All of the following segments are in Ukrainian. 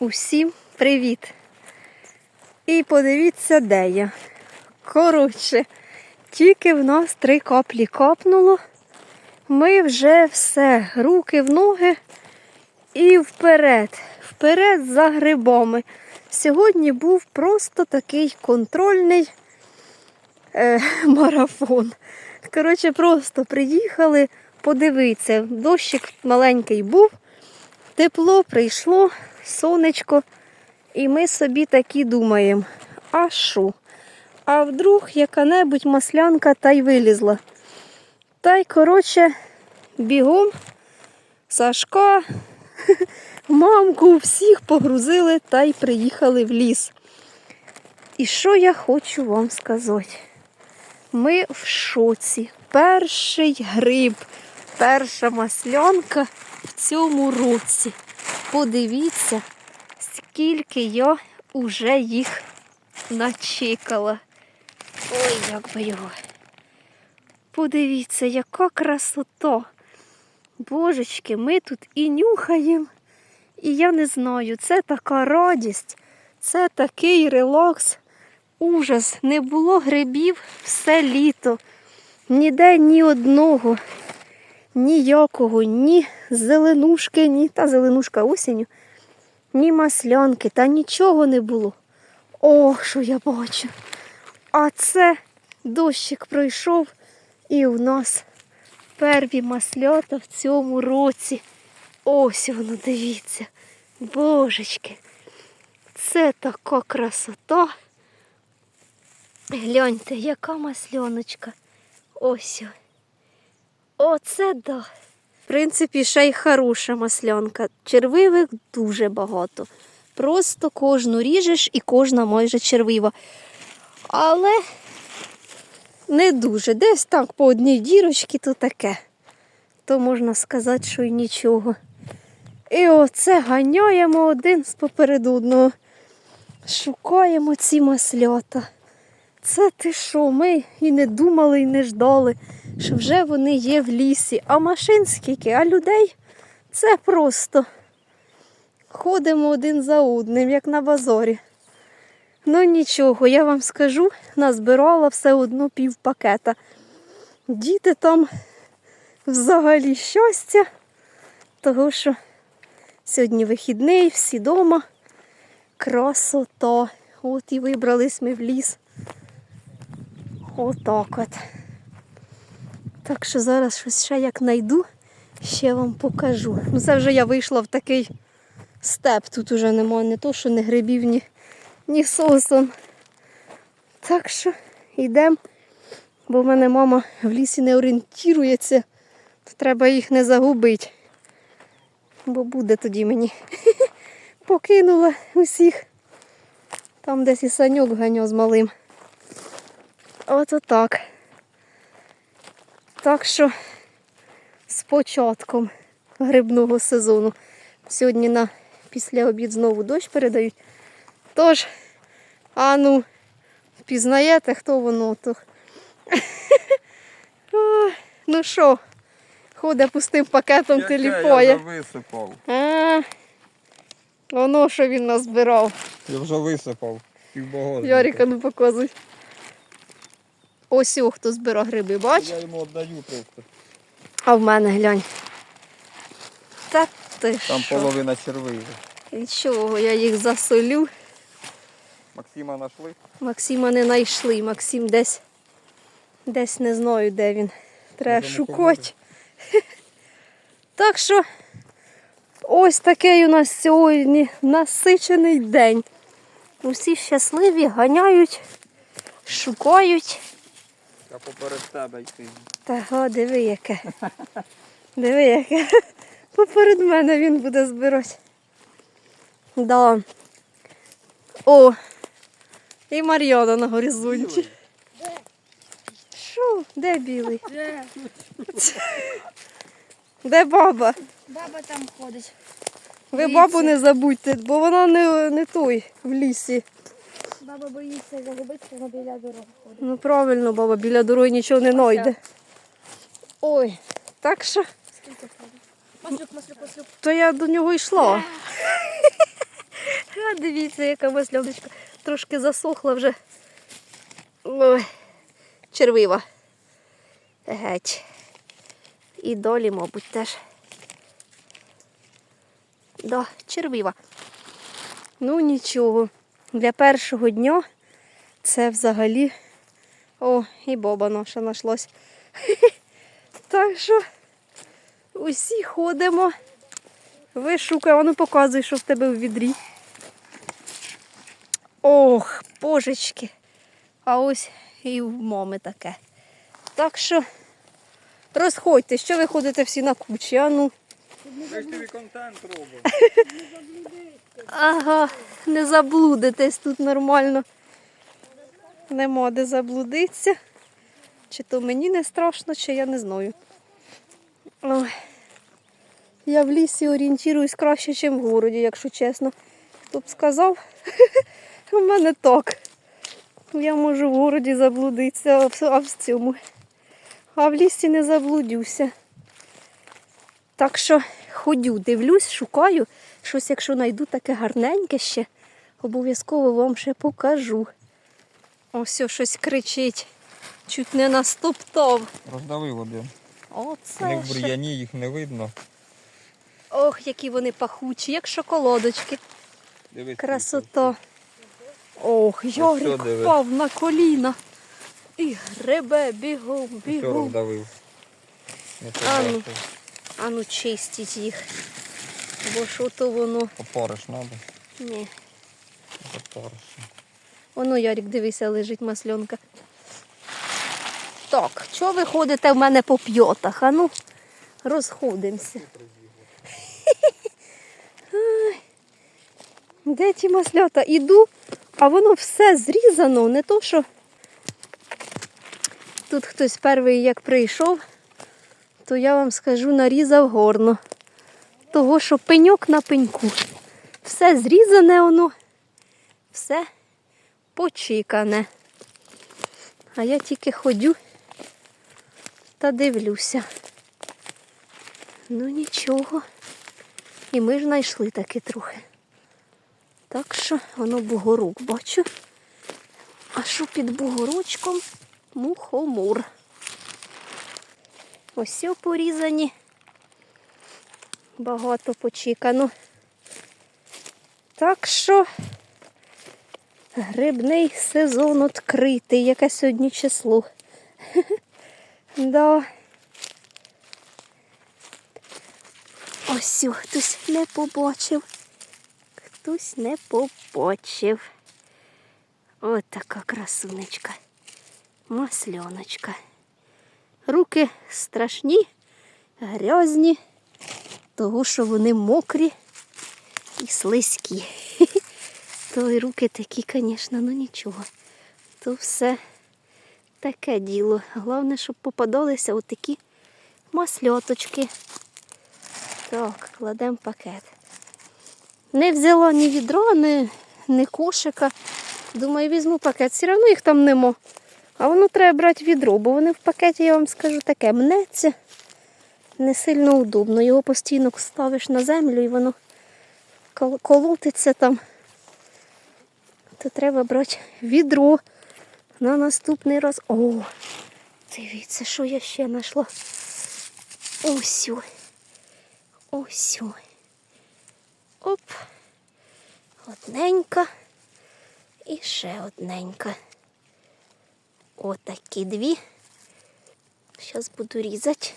Усім привіт! І подивіться, де я. Коротше, тільки в нас три каплі капнуло. Ми вже все, руки в ноги і вперед. Вперед за грибами. Сьогодні був просто такий контрольний е, марафон. Коротше, просто приїхали подивитися. Дощик маленький був, тепло прийшло, сонечко. І ми собі такі думаємо, а що? А вдруг яка-небудь маслянка та й вилізла. Та й, коротше, бігом Сашка, мамку, всіх погрузили та й приїхали в ліс. І що я хочу вам сказати? Ми в шоці. Перший гриб, перша маслянка в цьому році. Подивіться, скільки я уже їх начекала. Ой, як би його. Подивіться, яка красота. Божечки, ми тут і нюхаємо. І я не знаю, це така радість, це такий релакс, ужас. Не було грибів все літо. Ніде ні одного, ніякого, ні зеленушки, ні та зеленушка осінню, ні маслянки, та нічого не було. О, що я бачу. А це дощик пройшов, і у нас перві маслята в цьому році. Ось воно, дивіться. Божечки, це така красота. Гляньте, яка масляночка. Ось. Оце да. В принципі, ще й хороша маслянка. Червивих дуже багато. Просто кожну ріжеш і кожна майже червива. Але не дуже. Десь так по одній дірочці, то таке. То можна сказати, що й нічого. І оце ганяємо один з попереду одного. Шукаємо ці маслята. Це ти що, ми і не думали, і не ждали, що вже вони є в лісі. А машин скільки, а людей це просто. Ходимо один за одним, як на базорі. Ну нічого, я вам скажу, назбирала все одно пів пакета. Діти там взагалі щастя, того що сьогодні вихідний, всі вдома. Красота. От і вибрались ми в ліс. Отак от. Так що зараз щось ще як знайду, ще вам покажу. Ну це вже я вийшла в такий степ. Тут уже немає не то, що не грибів, ні, ні сосон. Так що йдемо, бо в мене мама в лісі не орієнтується, то треба їх не загубити. Бо буде тоді мені. Покинула усіх. Там десь і саньок ганьо з малим. Ото так. Так що з початком грибного сезону. Сьогодні на після обід знову дощ передають. Тож, а ну, впізнаєте, хто воно то? Ну що, ходить пустим пакетом Яке я вже висипав. А, воно що він назбирав. Я вже висипав. Півбагажника. Ярика, ну показуй. Ось о, хто збирав гриби, бач? Я йому віддаю просто. А в мене глянь. Та ти Там що? половина червивих. І чого, я їх засолю. Максима знайшли? Максима не знайшли. Максим десь, десь не знаю, де він. Треба Може, шукати. Так що ось такий у нас сьогодні насичений день. Усі щасливі, ганяють, шукають. Я поперед тебе йти. Та го, диви яке. Диви яке. Поперед мене він буде збирати. Да. О! І Мар'яна на горизонті. Що? Де білий? Де? Де баба? Баба там ходить. Ви бабу не забудьте, бо вона не, не той в лісі. Баба боїться загубитися, вона біля дороги ходить. Ну правильно, баба, біля дороги нічого не знайде. Ой, так що, Скільки ходить? Маслюк, маслюк, маслюк. то я до нього йшла. А, дивіться, яка масляночка. Трошки засохла вже. Ой, червива. Геть. І долі, мабуть, теж. Да, червива. Ну нічого. Для першого дня це взагалі. О, і боба наша нашлась. Так що усі ходимо. Вишукай, ну показуй, що в тебе в відрі. Ох, божечки. А ось і в мами таке. Так що розходьте, що ви ходите всі на кучі, а ну. Ми ж тобі контент робимо. Ага, не заблудитесь тут нормально. Нема де заблудитися. Чи то мені не страшно, чи я не знаю. Ой. Я в лісі орієнтуюсь краще, ніж в городі, якщо чесно. Хто б сказав, у мене так. Я можу в городі заблудитися, а в- цьому. А в лісі не заблудюся. Так що ходю, дивлюсь, шукаю. Щось, якщо знайду таке гарненьке ще, обов'язково вам ще покажу. Ось щось кричить. Чуть не настоптав. Роздавив один. Оце. них в бур'яні їх не видно. Ох, які вони пахучі, як шоколадочки. Дивись. Красота. Ох, Ярик впав на коліна. І гребе бігом, Що бігом. роздавив. Не побачив. А ну чистіть їх. Бо що то воно. Опориш треба. Ні. Опориш. Воно, Ярик, дивися, лежить масльонка. Так, чого ви ходите в мене по п'йотах? А ну, розходимося. Де ті маслята? Іду, а воно все зрізано, не то що. Тут хтось перший як прийшов, то я вам скажу, нарізав горно. Того, що пеньок на пеньку. Все зрізане воно, все почікане. А я тільки ходю та дивлюся. Ну нічого. І ми ж знайшли таки трохи. Так що воно бугорук бачу. А що під бугорочком? Мухомор. Ось порізані. Багато почікано. Так що Грибний сезон відкритий. Яке сьогодні число? да. Ось хтось не побачив. Хтось не побачив. От така красунечка. Масльоночка. Руки страшні, грязні, того, що вони мокрі і слизькі. То і руки такі, звісно, ну нічого. То все таке діло. Головне, щоб попадалися отакі масльоточки. Так, кладемо пакет. Не взяла ні відра, ні, ні кошика. Думаю, візьму пакет. Все одно їх там нема. А воно треба брати відро, бо вони в пакеті, я вам скажу, таке мнеться. Не сильно удобно. Його постійно ставиш на землю і воно колотиться там то треба брати відро на наступний раз. О, дивіться, що я ще знайшла. Ось. Ось. Оп. Одненька. І ще одненька. Отакі дві. Зараз буду різати.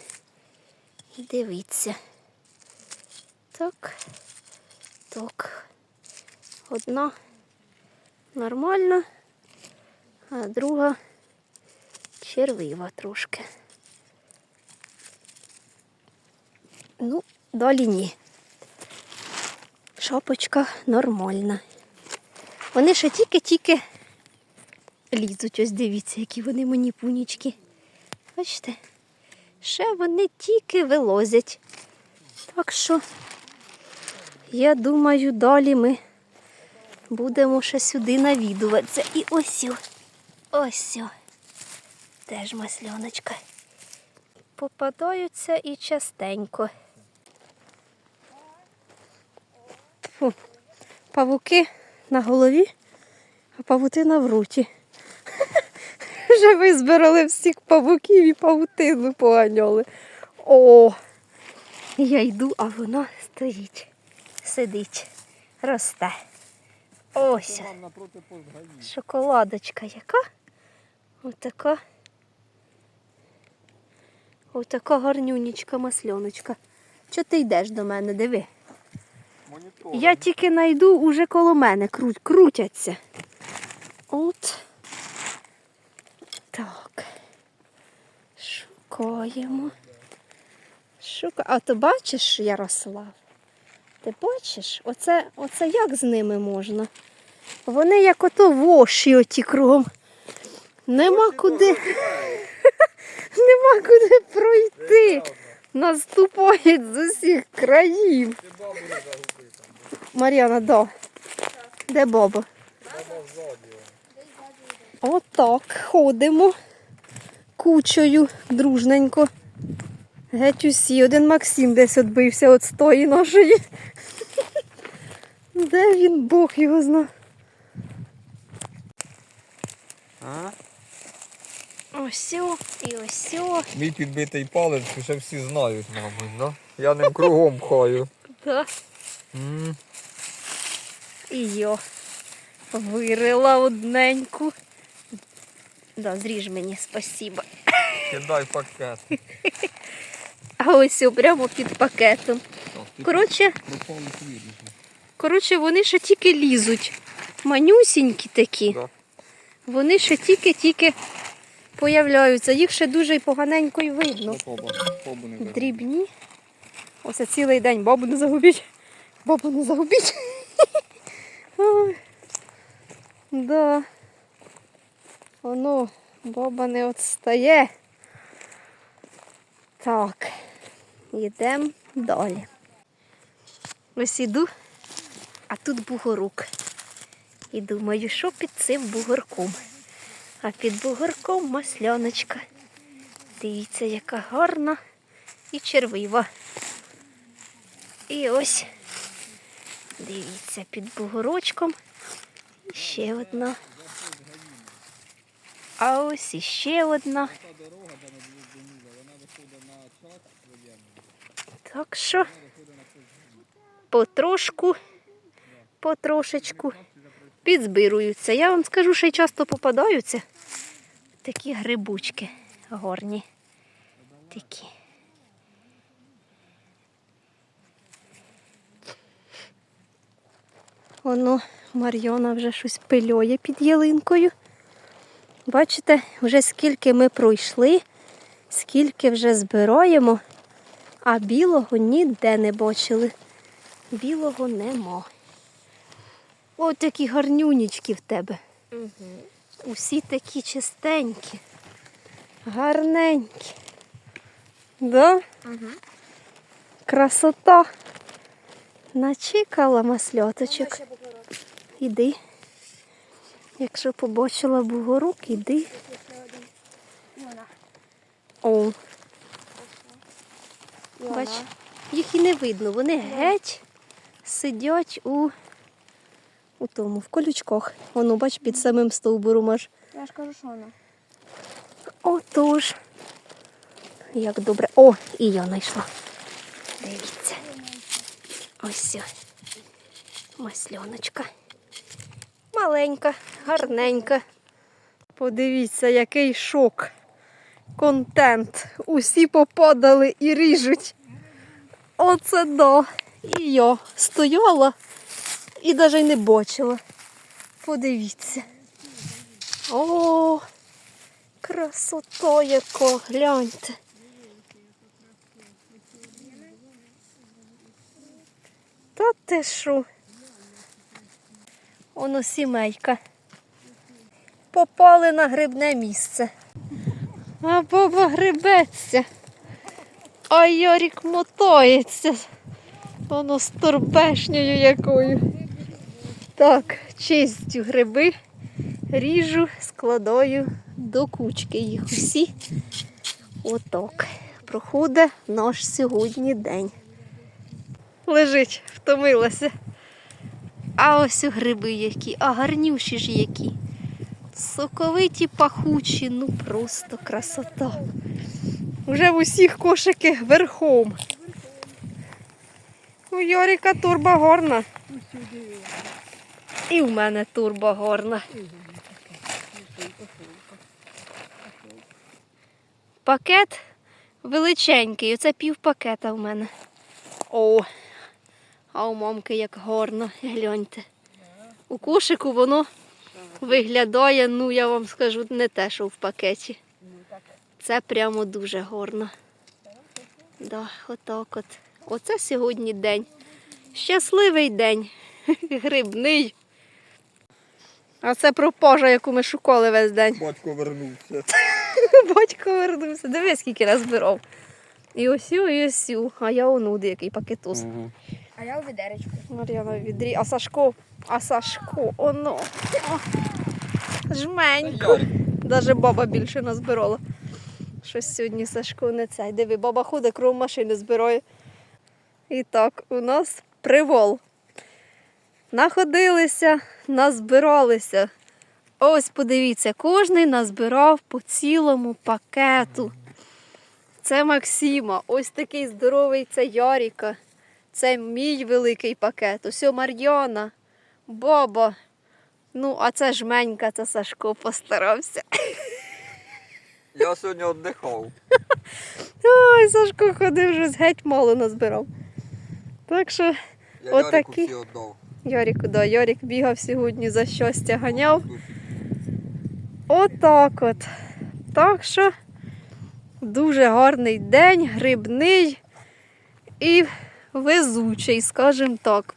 І дивіться. Так. Так. Одна нормально, а друга червива трошки. Ну, далі ні. Шапочка нормальна. Вони ще тільки-тільки лізуть. Ось дивіться, які вони мені пунічки. Бачите? Ще вони тільки вилозять. Так що, я думаю, далі ми будемо ще сюди навідуватися. І ось, ось, теж масльоночка. Попадаються і частенько. Фу, павуки на голові, а павутина в руті. Вже визбирали всіх павуків і павутину поганяли. О! Я йду, а вона стоїть, сидить, росте. Ось. Шоколадочка яка? Отака. Отака гарнюнічка масльоночка. Чого ти йдеш до мене? Диви. Монітор. Я тільки найду, уже коло мене крутяться. От. Так. Шукаємо. Шука... А ти бачиш, Ярослав? Ти бачиш? Оце, оце як з ними можна? Вони як ото воші оті кругом. Нема куди. Нема куди пройти. Наступають з усіх країв. Мар'яна, да. Де? Баба. Отак ходимо кучою дружненько. Геть усі. Один Максим десь відбився від стої нашої. Де він, Бог його зна. А? Осьо і осьо. Мій підбитий палець вже всі знають, мабуть, да? Я ним кругом хаю. М, І йо. Вирила одненьку. Да, зріж мені, спасіба. Кидай пакет. А ось прямо під пакетом. Коротше, коротше, вони ще тільки лізуть. Манюсінькі такі. Да. Вони ще тільки-тільки появляються. Їх ще дуже поганенько й видно. Дрібні. Оце цілий день бабу не загубіть. Бабу не загубіть. Да. Воно, баба не відстає. Так, йдемо далі. Ось іду, а тут бугорук. І думаю, що під цим бугорком. А під бугорком масляночка. Дивіться, яка гарна і червива. І ось, дивіться, під бугорочком ще одна. А ось іще одна. Так що потрошку, потрошечку підзбируються. Я вам скажу, що й часто попадаються такі грибучки горні. Такі. Воно Мар'яна вже щось пильоє під ялинкою. Бачите, вже скільки ми пройшли, скільки вже збираємо, а білого ніде не бачили. Білого нема. Ось такі гарнюнічки в тебе. Усі такі чистенькі, гарненькі. Да? Красота. Начекала масляточок. Іди. Якщо побачила бугорук, іди. О. Бач, їх і не видно. Вони геть сидять у, у тому, в колючках. Воно, бач, під самим стовбуром аж. Я ж кажу, що вона. Отож. Як добре. О, і я знайшла. Дивіться. Ось. о. Маленька, гарненька. Подивіться, який шок. Контент. Усі попадали і ріжуть. Оце да. І я стояла і навіть не бачила. Подивіться. О, красота яка, гляньте. Та ти що? Воно сімейка. Попали на грибне місце. А баба грибеться. А Ярік мотається. Воно з торбешнею якою. Так, чистю гриби, ріжу, складаю до кучки їх усі. Отак. Проходить наш сьогодні день. Лежить, втомилася. А ось гриби які, а гарнющі ж які. Соковиті, пахучі, ну просто красота. Уже в усіх кошики верхом. У Йоріка турба горна. І в мене турба горна. Пакет величенький, оце пів пакета в мене. О, а у мамки як горно, гляньте. У кошику воно виглядає, ну я вам скажу, не те, що в пакеті. Це прямо дуже горно. Да, отак от. Оце сьогодні день. Щасливий день. Грибний. А це пропажа, яку ми шукали весь день. Батько вернувся. Батько вернувся. Дивись, скільки розбирав. І осю, і осю. А я онуди, який пакетус. А я у відеречку. Мар'яна в відрі. А Сашко, а Сашко, оно. Жменько. Даже баба більше назбирала. Щось сьогодні Сашко не цей. Диви, баба ходить, кров машини збирає. І так, у нас привол. Находилися, назбиралися. Ось подивіться, кожний назбирав по цілому пакету. Це Максима, ось такий здоровий це Яріка. Це мій великий пакет. Ось Мар'яна, Боба. Ну, а це жменька, це Сашко постарався. Я сьогодні віддихав. Ой, Сашко ходив, вже геть мало назбирав. Так що, Я Отакі. Ярику всі віддав. Яріку, да, Ярік бігав сьогодні за щастя ганяв. Отак от. Так що дуже гарний день, грибний і везучий, скажімо так.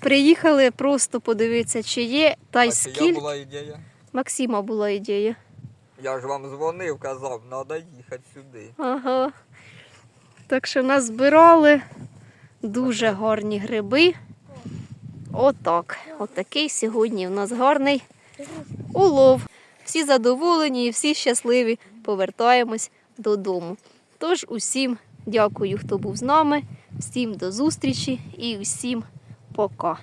Приїхали просто подивитися, чи є, та й А чия була ідея? Максима була ідея. Я ж вам дзвонив, казав, треба їхати сюди. Ага. Так що нас збирали дуже гарні гриби. Отак. Отакий сьогодні у нас гарний улов. Всі задоволені і всі щасливі. Повертаємось додому. Тож усім дякую, хто був з нами, всім до зустрічі і всім пока.